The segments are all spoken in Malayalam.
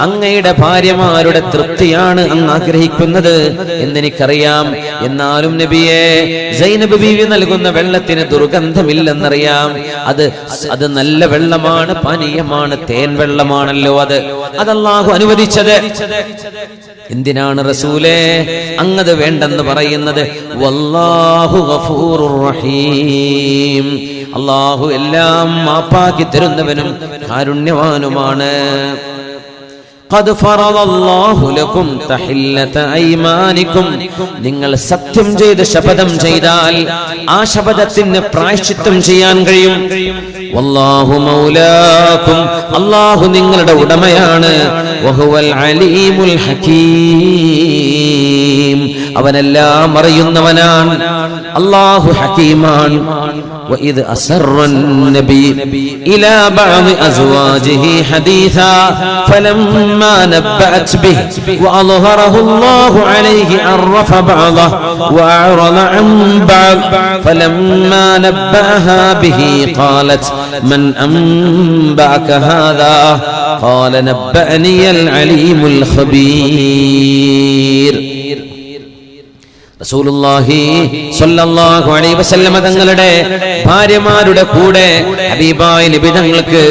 അങ്ങയുടെ ഭാര്യമാരുടെ തൃപ്തിയാണ് അങ്ങ് ആഗ്രഹിക്കുന്നത്. എന്നെനിക്കറിയാം. എന്നാലും നബിയെ സൈനബ് ബീവി നൽകുന്ന വെള്ളത്തിന് ദുർഗന്ധമില്ലെന്നറിയാം. അത് അത് നല്ല വെള്ളമാണ് പാനീയമാണ് തേൻ വെള്ളമാണല്ലോ അത്. അതല്ലാഹു അനുവദിച്ചത്. എന്തിനാണ് റസൂലേ അങ്ങത് വേണ്ടെന്ന് പറയുന്നത്? വല്ലാഹു റഹീം. അള്ളാഹു എല്ലാം മാപ്പാക്കി തരുന്നവനും കാരുണ്യവാനുമാണ്. قد فرض الله لكم تحلة أيمانكم നിങ്ങൾ സത്യം ചെയ്ത് ശപഥം ചെയ്താൽ ആ ശപഥത്തിന് പ്രായശ്ചിത്തം ചെയ്യാൻ കഴിയും വല്ലാഹു മൗലാക്കും അല്ലാഹു നിങ്ങളുടെ ഉടമയാണ് വഹുവൽ അലീമുൽ ഹകീം അവനെല്ലാം അറിയുന്നവനാണ് അല്ലാഹു ഹകീമാണ് وإذ أسر النبي إلى بعض أزواجه حديثا فلما نبأت به وأظهره الله عليه عرف بعضه وأعرض عن بعض. فلما نبأها به قالت من أنبأك هذا? قال نبأني العليم الخبير. തങ്ങളുടെ ഭാര്യമാരുടെ കൂടെ ഹബീബായ നബി തങ്ങൾക്ക്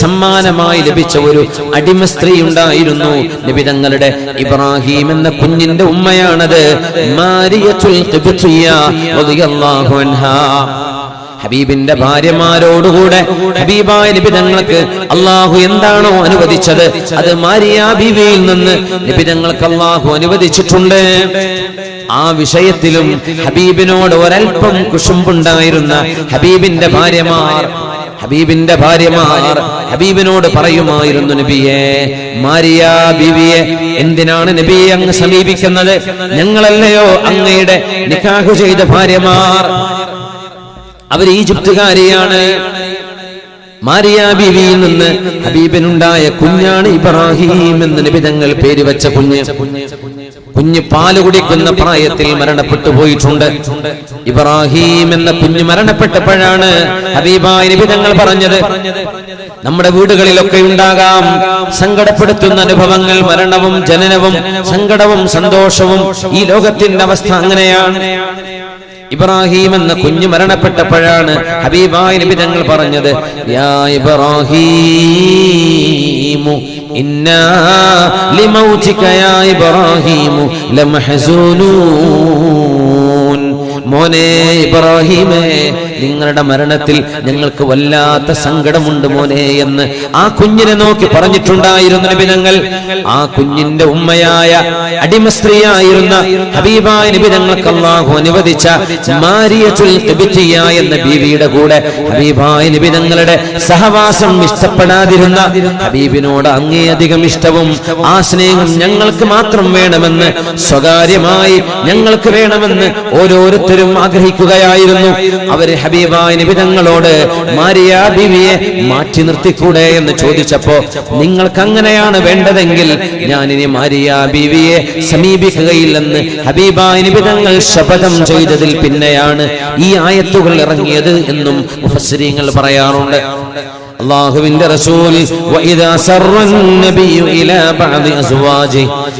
സമ്മാനമായി ലഭിച്ച ഒരു അടിമ സ്ത്രീ ഉണ്ടായിരുന്നു. നബി തങ്ങളുടെ ഇബ്രാഹിം എന്ന കുഞ്ഞിന്റെ ഉമ്മയാണത് മാരിയത്തുൽ ഹബീബിന്റെ ഭാര്യമാരോടുകൂടെ ഹബീബായ നിബിതങ്ങൾക്ക് അള്ളാഹു എന്താണോ അനുവദിച്ചത് അത് മാരിയ ബീവിയിൽ നിന്ന് നിബിതങ്ങൾക്ക് അള്ളാഹു അനുവദിച്ചിട്ടുണ്ട്. ആ വിഷയത്തിലും ഹബീബിനോട് ഒരൽപ്പം കുശുമ്പുണ്ടായിരുന്ന ഹബീബിന്റെ ഭാര്യമാർ ഹബീബിന്റെ ഭാര്യമാർ ഹബീബിനോട് പറയുമായിരുന്നു നബിയെ മാരിയ ബിവിയെ എന്തിനാണ് നബിയെ അങ്ങ് സമീപിക്കുന്നത്? ഞങ്ങളല്ലയോ അങ്ങയുടെ നിക്കാഹു ചെയ്ത ഭാര്യമാർ? അവർ ഈജിപ്തുകാരിയാണ്. മാരിയ ബീവിയിൽ നിന്ന് ഹബീബിനുണ്ടായ കുഞ്ഞാണ് ഇബ്രാഹിം എന്ന് നിബിതങ്ങൾ പേര് വെച്ച കുഞ്ഞ്. കുഞ്ഞ് പാൽ കുടിക്കുന്ന പ്രായത്തിൽ മരണപ്പെട്ടു പോയിട്ടുണ്ട്. ഇബ്രാഹിം എന്ന കുഞ്ഞ് മരണപ്പെട്ടപ്പോഴാണ് ഹബീബായ നിബിതങ്ങൾ പറഞ്ഞത്. നമ്മുടെ വീടുകളിലൊക്കെ ഉണ്ടാകാം. സങ്കടപ്പെടുത്തുന്ന അനുഭവങ്ങൾ മരണവും ജനനവും സങ്കടവും സന്തോഷവും ഈ ലോകത്തിന്റെ അവസ്ഥ അങ്ങനെയാണ്. ഇബ്രാഹിം എന്ന കുഞ്ഞു മരണപ്പെട്ടപ്പോഴാണ് ഹബീബായ നബി തങ്ങൾ പറഞ്ഞത് യാ ഇബ്രാഹീമു ഇന്നാ ലിമൗതിക യാ ഇബ്രാഹീമു ലമഹസൂനൂൻ മോനെ ഇബ്രാഹിമേ നിങ്ങളുടെ മരണത്തിൽ ഞങ്ങൾക്ക് വല്ലാത്ത സങ്കടമുണ്ട് മോനെ എന്ന് ആ കുഞ്ഞിനെ നോക്കി പറഞ്ഞിട്ടുണ്ടായിരുന്നു നിബിനങ്ങൾ ആ കുഞ്ഞിന്റെ ഉമ്മയായ അടിമ സ്ത്രീയായിരുന്ന ഹബീബായ നിബിനങ്ങൾക്ക് അള്ളാഹു അനുവദിച്ച മാരിയത്തുൽ എന്ന ബീവിയുടെ കൂടെ ഹബീബായ നിബിനങ്ങളുടെ സഹവാസം ഇഷ്ടപ്പെടാതിരുന്ന ഹബീബിനോട് അങ്ങേയധികം ഇഷ്ടവും ആ സ്നേഹം ഞങ്ങൾക്ക് മാത്രം വേണമെന്ന് സ്വകാര്യമായി ഞങ്ങൾക്ക് വേണമെന്ന് ഓരോരുത്തരും ആഗ്രഹിക്കുകയായിരുന്നു. അവർ ഹബീബായ നിബിതങ്ങളോട് മാരിയ ബിവിയെ മാറ്റി നിർത്തിക്കൂടെ? എന്ന് ചോദിച്ചപ്പോ നിങ്ങൾക്ക് അങ്ങനെയാണ് വേണ്ടതെങ്കിൽ ഞാൻ ഇനി മാരിയ ബിവിയെ സമീപിക്കുകയില്ലെന്ന് ഹബീബായ നിബിതങ്ങൾ ശപഥം ചെയ്തതിൽ പിന്നെയാണ് ഈ ആയത്തുകൾ ഇറങ്ങിയത് എന്നും മുഫസ്രീങ്ങൾ പറയാറുണ്ട്. അള്ളാഹുവിന്റെ റസൂൽ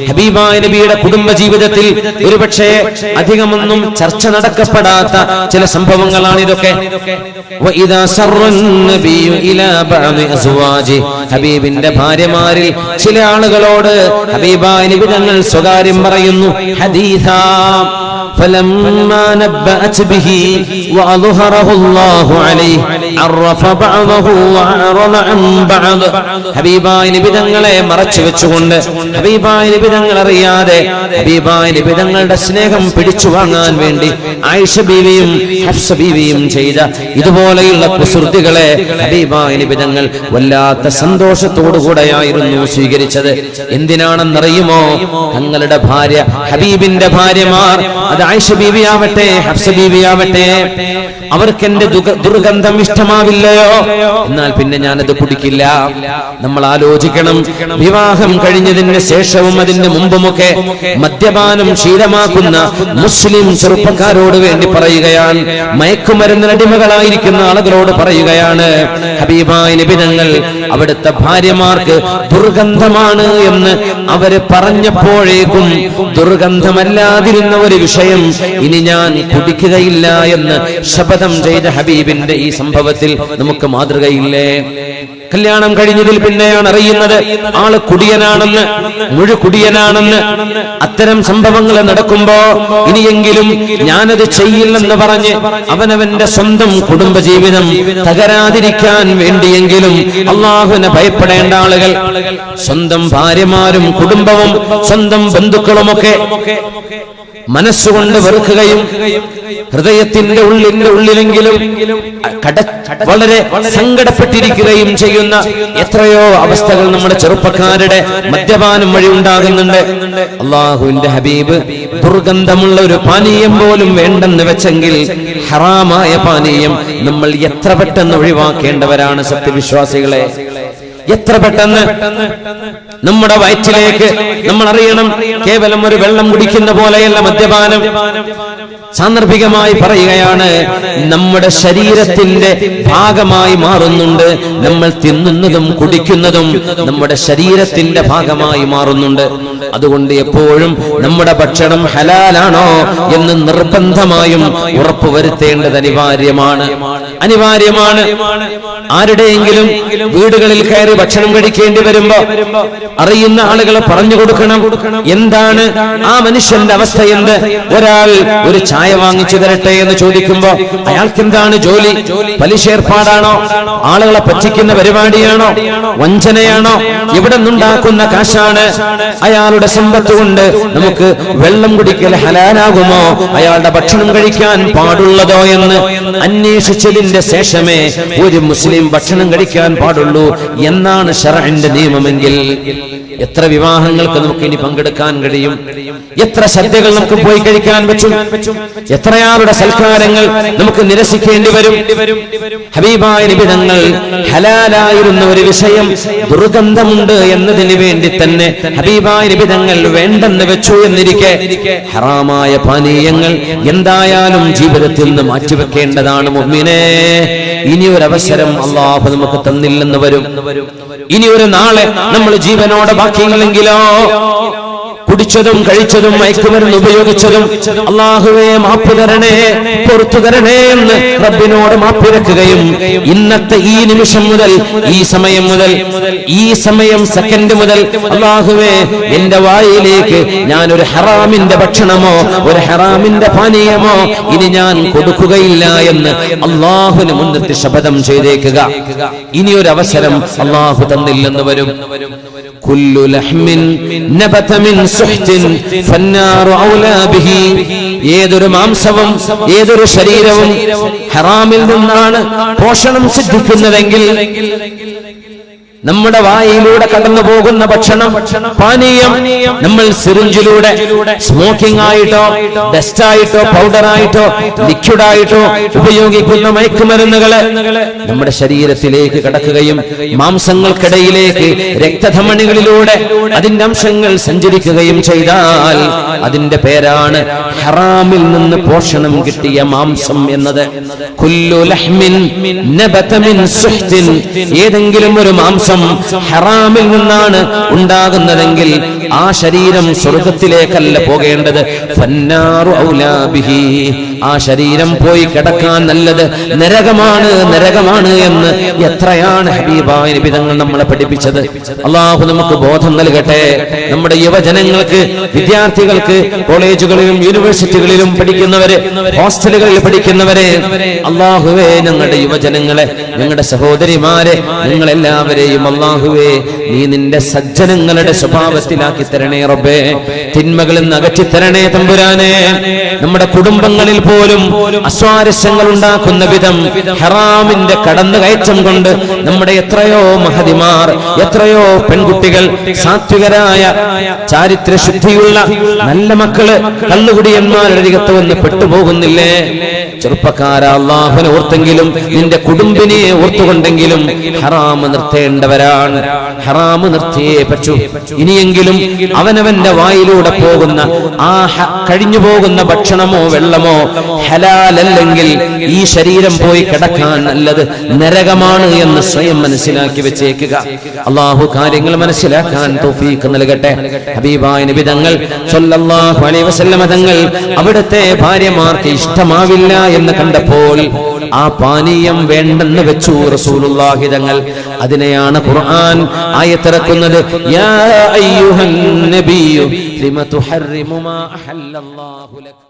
ഹബീബായ നബിയുടെ കുടുംബ ജീവിതത്തിൽ ഒരുപക്ഷേ അധികമൊന്നും ചർച്ച നടക്കപ്പെടാത്ത ചില സംഭവങ്ങളാണ് ഇതൊക്കെ. ഹബീബിന്റെ ഭാര്യമാരിൽ ചില ആളുകളോട് ഹബീബായ നബി തങ്ങൾ സ്വകാര്യം പറയുന്നു ഹദീസാ. فلما نبأت به وأظهره الله عليه عرف بعضه وأعرض عن بعض ഹബീബായ നിബിതങ്ങളെ മറച്ചു വെച്ചുകൊണ്ട് ഹബീബായ നിബിതങ്ങൾ അറിയാതെ ഹബീബായ നിബിതങ്ങളുടെ സ്നേഹം പിടിച്ചു വാങ്ങാൻ വേണ്ടി ആയിഷ ബീവിയും ഹഫ്സ ബീവിയും ചെയ്ത ഇതുപോലെയുള്ള കുസൃതികളെ ഹബീബായ നിബിതങ്ങൾ വല്ലാത്ത സന്തോഷത്തോടുകൂടെയായിരുന്നു സ്വീകരിച്ചത് എന്തിനാണെന്നറിയുമോ തങ്ങളുടെ ഭാര്യ ഹബീബിന്റെ ഭാര്യമാർ അത് ആയിഷ ബീവിയാവട്ടെ ഹഫ്സ ബീവിയാവട്ടെ അവർക്ക് എന്റെ ദുർഗന്ധം ഇഷ്ടമാവില്ലയോ? എന്നാൽ പിന്നെ ഞാനത് കുടിക്കില്ല. നമ്മൾ ആലോചിക്കണം. വിവാഹം കഴിഞ്ഞതിന് ശേഷവും അതിന്റെ മുമ്പുമൊക്കെ മദ്യപാനം ശീലമാക്കുന്ന മുസ്ലിം ചെറുപ്പക്കാരോട് വേണ്ടി പറയുകയാണ്. മയക്കുമരുന്നിന് അടിമകളായിരിക്കുന്ന ആളുകളോട് പറയുകയാണ്. ഹബീബായ അവിടുത്തെ ഭാര്യമാർക്ക് ദുർഗന്ധമാണ് എന്ന് അവർ പറഞ്ഞപ്പോഴേക്കും ദുർഗന്ധമല്ലാതിരുന്ന ഒരു വിഷയം ഇനി ഞാൻ കുടിക്കുകയില്ല എന്ന് ശപഥം ചെയ്ത ഹബീബിന്റെ ഈ സംഭവത്തിൽ നമുക്ക് മാതൃകയില്ലേ? കല്യാണം കഴിഞ്ഞതിൽ പിന്നെയാണ് അറിയുന്നത്. ആൾ കുടിയനാണെന്ന് മുഴു കുടിയനാണെന്ന് അത്തരം സംഭവങ്ങൾ നടക്കുമ്പോ ഇനിയെങ്കിലും ഞാനത് ചെയ്യില്ലെന്ന് പറഞ്ഞ് അവനവന്റെ സ്വന്തം കുടുംബജീവിതം തകരാതിരിക്കാൻ വേണ്ടിയെങ്കിലും അള്ളാഹുവിനെ ഭയപ്പെടേണ്ട ആളുകൾ സ്വന്തം ഭാര്യമാരും കുടുംബവും സ്വന്തം ബന്ധുക്കളുമൊക്കെ മനസ്സുകൊണ്ട് വെറുക്കുകയും ഹൃദയത്തിന്റെ ഉള്ളിന്റെ ഉള്ളിലെങ്കിലും കട വളരെ സങ്കടപ്പെട്ടിരിക്കുകയും ചെയ്യുന്ന എത്രയോ അവസ്ഥകൾ നമ്മുടെ ചെറുപ്പക്കാരുടെ മദ്യപാനം വഴി ഉണ്ടാകുന്നുണ്ട്. അള്ളാഹുവിന്റെ ഹബീബ് ദുർഗന്ധമുള്ള ഒരു പാനീയം പോലും വേണ്ടെന്ന് വെച്ചെങ്കിൽ ഹറാമായ പാനീയം നമ്മൾ എത്ര പെട്ടെന്ന് ഒഴിവാക്കേണ്ടവരാണ് സത്യവിശ്വാസികളെ? എത്ര പെട്ടെന്ന്? നമ്മുടെ വയറ്റിലേക്ക് നമ്മൾ അറിയണം കേവലം ഒരു വെള്ളം കുടിക്കുന്ന പോലെയല്ല മദ്യപാനം. സാന്ദർഭികമായി പറയുകയാണ് നമ്മുടെ ശരീരത്തിന്റെ ഭാഗമായി മാറുന്നുണ്ട്. നമ്മൾ തിന്നുന്നതും കുടിക്കുന്നതും നമ്മുടെ ശരീരത്തിന്റെ ഭാഗമായി മാറുന്നുണ്ട്. അതുകൊണ്ട് എപ്പോഴും നമ്മുടെ ഭക്ഷണം ഹലാലാണോ എന്ന് നിർബന്ധമായും ഉറപ്പുവരുത്തേണ്ടത് അനിവാര്യമാണ്. അനിവാര്യമാണ്. ആരുടെയെങ്കിലും വീടുകളിൽ കയറി ഭക്ഷണം കഴിക്കേണ്ടി വരുമ്പോ അറിയുന്ന ആളുകളെ പറഞ്ഞു കൊടുക്കണം. എന്താണ് ആ മനുഷ്യന്റെ അവസ്ഥ എന്ത് ഒരാൾ ഒരു ചായ വാങ്ങിച്ചു തരട്ടെ എന്ന് ചോദിക്കുമ്പോ അയാൾക്ക് എന്താണ് ജോലി? പലിശ ഏർപ്പാടാണോ ആളുകളെ പറ്റിക്കുന്ന പരിപാടിയാണോ? വഞ്ചനയാണോ? ഇവിടെ നിന്നുണ്ടാക്കുന്ന കാശാണ്? അയാളുടെ സമ്പത്ത് കൊണ്ട് നമുക്ക് വെള്ളം കുടിക്കൽ ഹലാലാകുമോ? അയാളുടെ ഭക്ഷണം കഴിക്കാൻ പാടുള്ളതോ എന്ന് അന്വേഷിച്ചതിന്റെ ശേഷമേ ഒരു മുസ്ലിം ഭക്ഷണം കഴിക്കാൻ പാടുള്ളൂ എന്നാണ് ഷറഹിന്റെ നിയമമെങ്കിൽ. എത്ര വിവാഹങ്ങൾക്ക് നമുക്ക് ഇനി പങ്കെടുക്കാൻ കഴിയും? എത്ര സദ്യകൾ നമുക്ക് പോയി കഴിക്കാൻ പറ്റും? എത്രയാളുടെ സൽക്കാരങ്ങൾ നമുക്ക് നിരസിക്കേണ്ടി വരും? ഹബീബായ നിബിധങ്ങൾ ഹലാലായിരുന്ന ഒരു വിഷയം ദുർഗന്ധമുണ്ട് എന്നതിന് വേണ്ടി തന്നെ ഹബീബായ നിബിധങ്ങൾ വേണ്ടെന്ന് വെച്ചു എന്നിരിക്കെ ഹറാമായ പാനീയങ്ങൾ എന്തായാലും ജീവിതത്തിൽ നിന്ന് മാറ്റിവെക്കേണ്ടതാണ് മുമ്മിനെ ഇനി ഒരു അവസരം അള്ളാഹു നമുക്ക് തന്നില്ലെന്ന് വരും. ഇനി ഒരു നാളെ നമ്മൾ ജീവനോടെ ബാക്കിയില്ലെങ്കിലോ? കുടിച്ചതും കഴിച്ചതും മയക്കുമരുന്ന് ഉപയോഗിച്ചതും അള്ളാഹുവെ മാപ്പ് തരണേ പുറത്തു തരണേ എന്ന് റബ്ബിനോട് മാപ്പിരക്കുകയും ഇന്നത്തെ ഈ നിമിഷം മുതൽ ഈ സമയം മുതൽ ഈ സമയം സെക്കൻഡ് മുതൽ അള്ളാഹുവെ എന്റെ വായിലേക്ക് ഞാൻ ഒരു ഹറാമിന്റെ ഭക്ഷണമോ ഒരു ഹറാമിന്റെ പാനീയമോ ഇനി ഞാൻ കൊടുക്കുകയില്ല എന്ന് അള്ളാഹുവിന് മുൻനിർത്തി ശപഥം ചെയ്തേക്കുക. ഇനി ഒരു അവസരം അള്ളാഹു തന്നില്ലെന്ന് വരും. كل لحم نبت من سحت فالنار أولى به ഏതൊരു മാംസവും ഏതൊരു ശരീരവും ഹറാമിൽ നിന്നാണ് പോഷണം സിദ്ധിക്കുന്നതെങ്കിൽ നമ്മുടെ വായിലൂടെ കടന്നു പോകുന്ന ഭക്ഷണം പാനീയം. നമ്മൾ സിറിഞ്ചിലൂടെ സ്മോക്കിംഗ് ആയിട്ടോ ഡസ്റ്റ് ആയിട്ടോ പൗഡർ ആയിട്ടോ ലിക്വിഡ് ആയിട്ടോ ഉപയോഗിക്കുന്ന മയക്കുമരുന്നുകൾ നമ്മുടെ ശരീരത്തിലേക്ക് കടക്കുകയും മാംസങ്ങൾക്കിടയിലേക്ക് രക്തധമണികളിലൂടെ അതിന്റെ അംശങ്ങൾ സഞ്ചരിക്കുകയും ചെയ്താൽ അതിന്റെ പേരാണ് ഹറാമിൽ നിന്ന് പോഷണം കിട്ടിയ മാംസം എന്നത്. ഏതെങ്കിലും ഒരു മാംസം ഹറാമിൽ നിന്നാണ് ഉണ്ടാകുന്നതെങ്കിൽ ആ ശരീരം സ്വർഗത്തിലേക്കല്ല പോകേണ്ടത്. ഫന്നാറു ആ ശരീരം പോയി കിടക്കാൻ നല്ലത് നരകമാണ് നരകമാണ് എന്ന് എത്രയാണ് ഹബീബായ നിബിതങ്ങൾ നമ്മളെ പഠിപ്പിച്ചത്? അള്ളാഹു നമുക്ക് ബോധം നൽകട്ടെ. നമ്മുടെ യുവജനങ്ങൾക്ക് വിദ്യാർത്ഥികൾക്ക് കോളേജുകളിലും യൂണിവേഴ്സിറ്റികളിലും പഠിക്കുന്നവര് ഹോസ്റ്റലുകളിൽ പഠിക്കുന്നവരെ അള്ളാഹുവേ ഞങ്ങളുടെ യുവജനങ്ങളെ ഞങ്ങളുടെ സഹോദരിമാരെ നിങ്ങളെല്ലാവരെയും അള്ളാഹുവേ നീ നിന്റെ സജ്ജനങ്ങളുടെ സ്വഭാവത്തിലാക്കി തരണേ റബ്ബേ. തിന്മകളിൽ നിന്ന് അകറ്റി തരണേ തമ്പുരാനെ. നമ്മുടെ കുടുംബങ്ങളിൽ പോലും അസ്വാരസ്യങ്ങൾ ഉണ്ടാക്കുന്ന വിധം ഹറാമിന്റെ കടന്നുകയറ്റം കൊണ്ട് നമ്മുടെ എത്രയോ മഹതിമാർ എത്രയോ പെൺകുട്ടികൾ സാത്വികരായ ചാരിത്ര ശുദ്ധിയുള്ള നല്ല മക്കൾ കള്ളുകുടിയന്മാരുടെ അരികത്ത് വന്ന് പെട്ടുപോകുന്നില്ലേ? ചെറുപ്പക്കാര അള്ളാഹുനെ ഓർത്തെങ്കിലും നിന്റെ കുടുംബിനെ ഓർത്തുകൊണ്ടെങ്കിലും ഹറാമ് നിർത്തേണ്ടവരാണ്. ഹറാമ് നിർത്തിയേ പറ്റൂ. ഇനിയെങ്കിലും അവനവന്റെ വായിലൂടെ പോകുന്ന ആ കഴിഞ്ഞു പോകുന്ന ഭക്ഷണമോ വെള്ളമോ ഹലാലല്ലെങ്കിൽ ഈ ശരീരം പോയി കിടക്കാൻ നല്ലത് നരകമാണ് എന്ന് സ്വയം മനസ്സിലാക്കി വെച്ചേക്കുക. അള്ളാഹു കാര്യങ്ങൾ മനസ്സിലാക്കാൻ തോഫീക്ക് നൽകട്ടെ. ഹബീബായ അവിടുത്തെ ഭാര്യമാർക്ക് ഇഷ്ടമാവില്ല എന്ന് കണ്ടപ്പോൾ ആ പാനീയം വേണ്ടെന്ന് വെച്ചു റസൂലുള്ളാഹി തങ്ങൾ. അതിനെയാണ് ഖുർആൻ ആയത്തിറക്കുന്നത്. യാ അയ്യുഹൻ ലിമ തുഹർറിമു മാ അഹല്ലല്ലാഹു ലക?